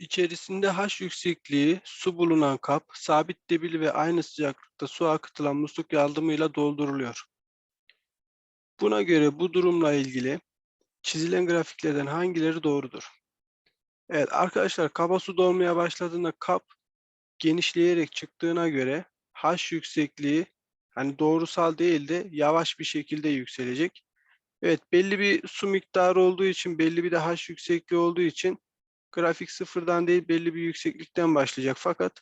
İçerisinde H yüksekliği su bulunan kap, sabit debili ve aynı sıcaklıkta su akıtılan musluk yardımıyla dolduruluyor. Buna göre bu durumla ilgili çizilen grafiklerden hangileri doğrudur? Evet arkadaşlar kaba su dolmaya başladığında kap genişleyerek çıktığına göre H yüksekliği hani doğrusal değil de yavaş bir şekilde yükselecek. Evet belli bir su miktarı olduğu için belli bir de H yüksekliği olduğu için grafik sıfırdan değil belli bir yükseklikten başlayacak. Fakat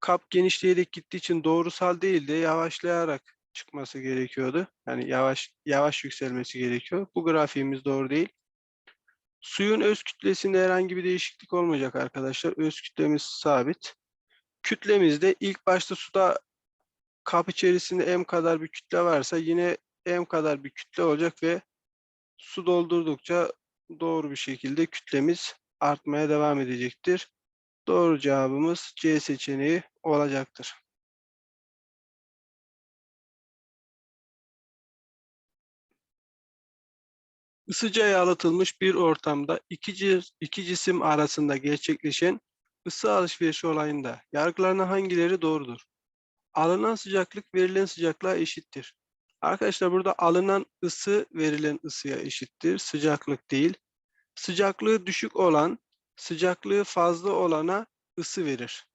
kap genişleyerek gittiği için doğrusal değil de yavaşlayarak çıkması gerekiyordu. Yani yavaş yavaş yükselmesi gerekiyor. Bu grafiğimiz doğru değil. Suyun öz kütlesinde herhangi bir değişiklik olmayacak arkadaşlar. Öz kütlemiz sabit. Kütlemizde ilk başta suda kap içerisinde m kadar bir kütle varsa yine m kadar bir kütle olacak ve su doldurdukça doğru bir şekilde kütlemiz artmaya devam edecektir. Doğru cevabımız C seçeneği olacaktır. Isıca yalıtılmış bir ortamda iki, iki cisim arasında gerçekleşen ısı alışverişi olayında yargılanan hangileri doğrudur? Alınan sıcaklık verilen sıcaklığa eşittir. Arkadaşlar burada alınan ısı verilen ısıya eşittir. Sıcaklık değil. Sıcaklığı düşük olan sıcaklığı fazla olana ısı verir.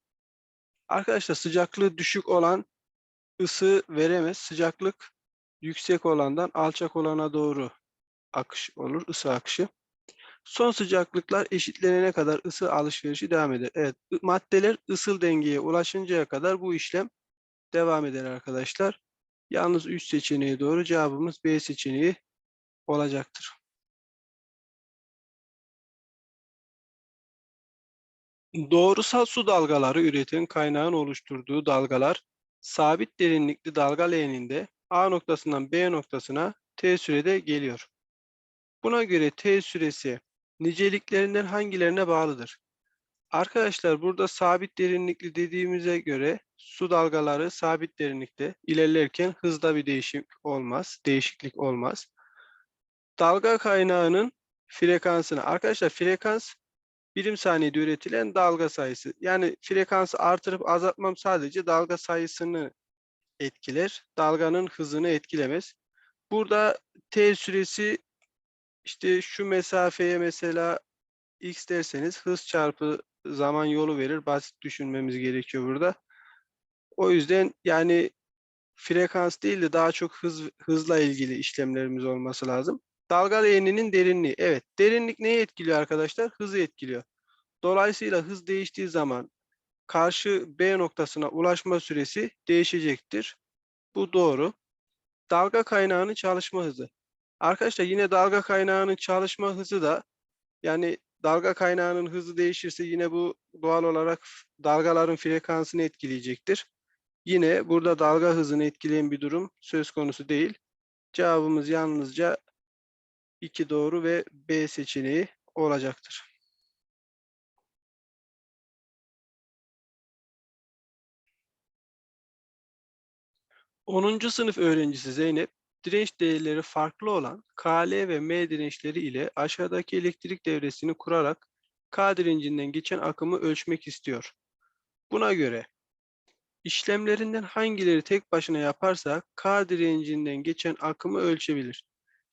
Arkadaşlar sıcaklığı düşük olan ısı veremez. Sıcaklık yüksek olandan alçak olana doğru akış olur, ısı akışı. Son sıcaklıklar eşitlenene kadar ısı alışverişi devam eder. Evet, maddeler ısıl dengeye ulaşıncaya kadar bu işlem devam eder arkadaşlar. Yalnız 3 seçeneği doğru cevabımız B seçeneği olacaktır. Doğrusal su dalgaları üreten kaynağın oluşturduğu dalgalar sabit derinlikli dalga leğeninde A noktasından B noktasına T sürede geliyor. Buna göre T süresi niceliklerinden hangilerine bağlıdır? Arkadaşlar burada sabit derinlikli dediğimize göre su dalgaları sabit derinlikte ilerlerken hızda bir değişim olmaz, değişiklik olmaz. Dalga kaynağının frekansını arkadaşlar frekans birim saniyede üretilen dalga sayısı. Yani frekansı artırıp azaltmam sadece dalga sayısını etkiler. Dalganın hızını etkilemez. Burada T süresi işte şu mesafeye mesela x derseniz hız çarpı zaman yolu verir. Basit düşünmemiz gerekiyor burada. O yüzden yani frekans değil de daha çok hız hızla ilgili işlemlerimiz olması lazım. Dalga leğeninin derinliği. Evet, derinlik neyi etkiliyor arkadaşlar? Hızı etkiliyor. Dolayısıyla hız değiştiği zaman karşı B noktasına ulaşma süresi değişecektir. Bu doğru. Dalga kaynağının çalışma hızı. Arkadaşlar yine dalga kaynağının çalışma hızı da yani dalga kaynağının hızı değişirse yine bu doğal olarak dalgaların frekansını etkileyecektir. Yine burada dalga hızını etkileyen bir durum söz konusu değil. Cevabımız yalnızca 2 doğru ve B seçeneği olacaktır. 10. sınıf öğrencisi Zeynep, direnç değerleri farklı olan KL ve M dirençleri ile aşağıdaki elektrik devresini kurarak K direncinden geçen akımı ölçmek istiyor. Buna göre işlemlerinden hangileri tek başına yaparsa K direncinden geçen akımı ölçebilir.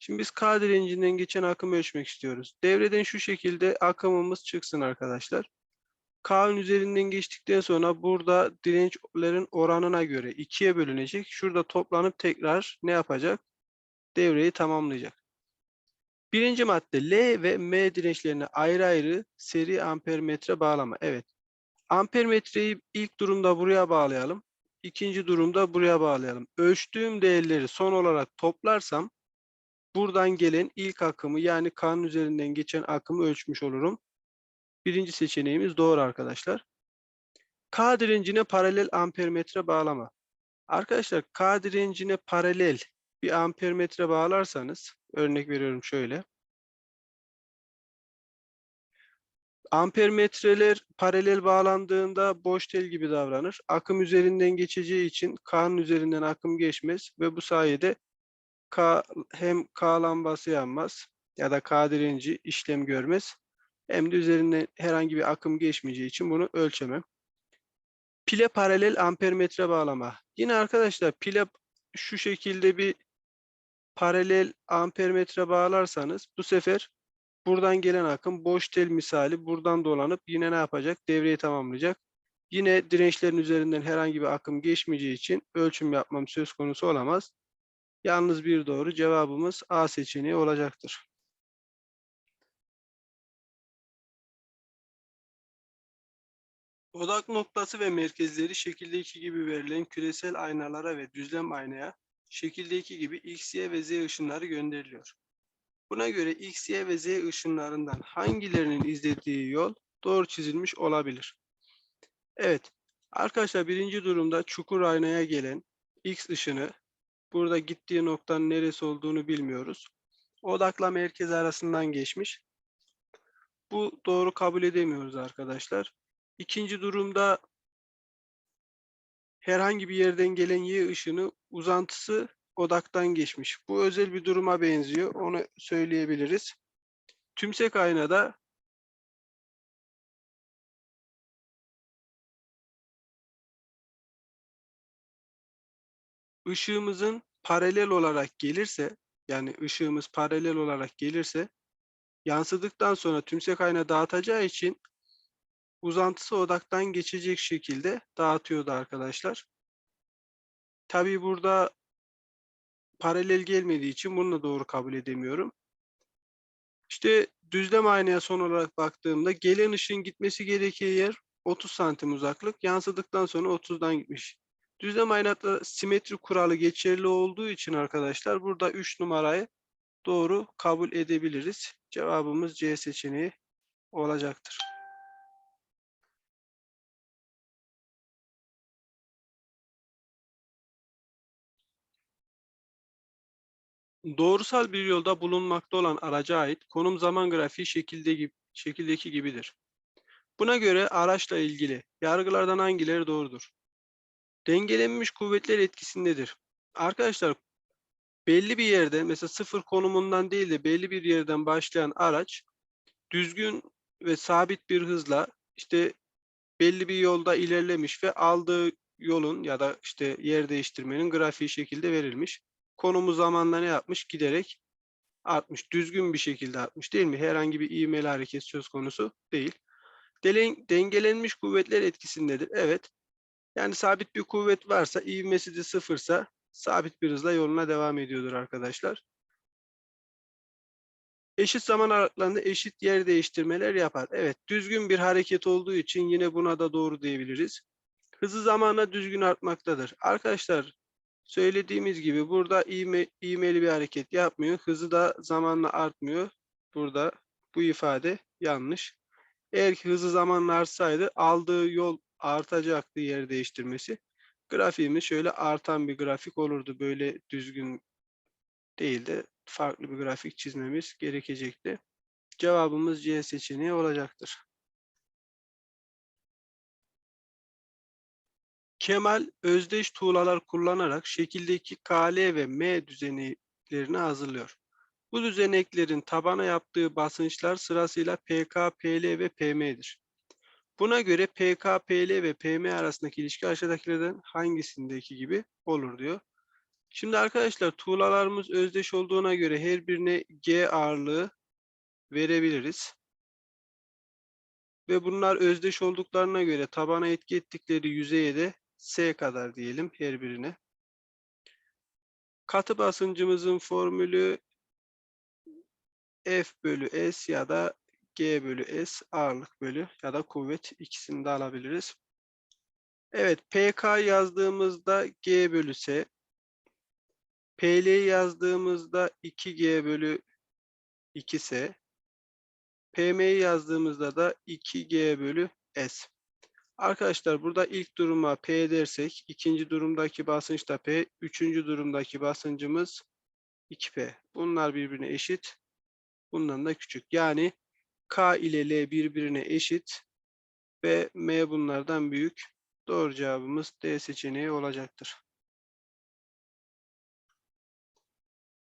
Şimdi biz K direncinden geçen akımı ölçmek istiyoruz. Devreden şu şekilde akımımız çıksın arkadaşlar. K'nın üzerinden geçtikten sonra burada dirençlerin oranına göre ikiye bölünecek. Şurada toplanıp tekrar ne yapacak? Devreyi tamamlayacak. Birinci madde L ve M dirençlerine ayrı ayrı seri ampermetre bağlama. Evet. Ampermetreyi ilk durumda buraya bağlayalım. İkinci durumda buraya bağlayalım. Ölçtüğüm değerleri son olarak toplarsam buradan gelen ilk akımı yani K'nın üzerinden geçen akımı ölçmüş olurum. Birinci seçeneğimiz doğru arkadaşlar. K direncine paralel ampermetre bağlama. Arkadaşlar K direncine paralel bir ampermetre bağlarsanız örnek veriyorum şöyle. Ampermetreler paralel bağlandığında boş tel gibi davranır. Akım üzerinden geçeceği için K'nın üzerinden akım geçmez ve bu sayede K hem K lambası yanmaz ya da K direnci işlem görmez. Hem de üzerinden herhangi bir akım geçmeyeceği için bunu ölçemem. Pile paralel ampermetre bağlama. Yine arkadaşlar pile şu şekilde bir paralel ampermetre bağlarsanız bu sefer buradan gelen akım boş tel misali buradan dolanıp yine ne yapacak? Devreyi tamamlayacak. Yine dirençlerin üzerinden herhangi bir akım geçmeyeceği için ölçüm yapmam söz konusu olamaz. Yalnız bir doğru cevabımız A seçeneği olacaktır. Odak noktası ve merkezleri şekilde 2 gibi verilen küresel aynalara ve düzlem aynaya şekilde 2 gibi X, Y ve Z ışınları gönderiliyor. Buna göre X, Y ve Z ışınlarından hangilerinin izlediği yol doğru çizilmiş olabilir? Evet, arkadaşlar birinci durumda çukur aynaya gelen X ışını burada gittiği noktanın neresi olduğunu bilmiyoruz. Odakla merkez arasından geçmiş. Bu doğru kabul edemiyoruz arkadaşlar. İkinci durumda herhangi bir yerden gelen Y ışını uzantısı odaktan geçmiş. Bu özel bir duruma benziyor. Onu söyleyebiliriz. Tümsek aynada ışığımızın paralel olarak gelirse yani ışığımız paralel olarak gelirse yansıdıktan sonra tümsek ayna dağıtacağı için uzantısı odaktan geçecek şekilde dağıtıyordu arkadaşlar. Tabii burada paralel gelmediği için bunu da doğru kabul edemiyorum. İşte düzlem aynaya son olarak baktığımda gelen ışığın gitmesi gerektiği yer 30 santim uzaklık. Yansıdıktan sonra 30'dan gitmiş. Düzlem aynada simetri kuralı geçerli olduğu için arkadaşlar burada 3 numarayı doğru kabul edebiliriz. Cevabımız C seçeneği olacaktır. Doğrusal bir yolda bulunmakta olan araca ait konum zaman grafiği şekilde gibi, şekildeki gibidir. Buna göre araçla ilgili yargılardan hangileri doğrudur? Dengelenmiş kuvvetler etkisindedir. Arkadaşlar belli bir yerde mesela sıfır konumundan değil de belli bir yerden başlayan araç düzgün ve sabit bir hızla işte belli bir yolda ilerlemiş ve aldığı yolun ya da işte yer değiştirmenin grafiği şekilde verilmiş konumu zamanla ne yapmış? Giderek artmış. Düzgün bir şekilde artmış değil mi? Herhangi bir ivmeli hareket söz konusu değil. Dengelenmiş kuvvetler etkisindedir. Evet. Yani sabit bir kuvvet varsa, ivmesi de sıfırsa sabit bir hızla yoluna devam ediyordur arkadaşlar. Eşit zaman aralıklarında eşit yer değiştirmeler yapar. Evet, düzgün bir hareket olduğu için yine buna da doğru diyebiliriz. Hızı zamanla düzgün artmaktadır. Arkadaşlar Söylediğimiz gibi burada ivme, ivmeli bir hareket yapmıyor. Hızı da zamanla artmıyor. Burada bu ifade yanlış. Eğer ki hızı zamanla artsaydı aldığı yol artacaktı yer değiştirmesi. Grafiğimiz şöyle artan bir grafik olurdu. Böyle düzgün değil de farklı bir grafik çizmemiz gerekecekti. Cevabımız C seçeneği olacaktır. Kemal özdeş tuğlalar kullanarak şekildeki KL ve M düzeneklerini hazırlıyor. Bu düzeneklerin tabana yaptığı basınçlar sırasıyla PK, PL ve PM'dir. Buna göre PK, PL ve PM arasındaki ilişki aşağıdakilerden hangisindeki gibi olur diyor. Şimdi arkadaşlar tuğlalarımız özdeş olduğuna göre her birine G ağırlığı verebiliriz ve bunlar özdeş olduklarına göre tabana etki ettikleri yüzeye de S kadar diyelim her birine. Katı basıncımızın formülü F bölü S ya da G bölü S ağırlık bölü ya da kuvvet ikisini de alabiliriz. Evet PK yazdığımızda G bölü S. PL yazdığımızda 2G bölü 2S. PM'yi yazdığımızda da 2G bölü S. Arkadaşlar burada ilk duruma P dersek, ikinci durumdaki basınç da P, üçüncü durumdaki basıncımız 2P. Bunlar birbirine eşit. Bundan da küçük. Yani K ile L birbirine eşit ve M bunlardan büyük. Doğru cevabımız D seçeneği olacaktır.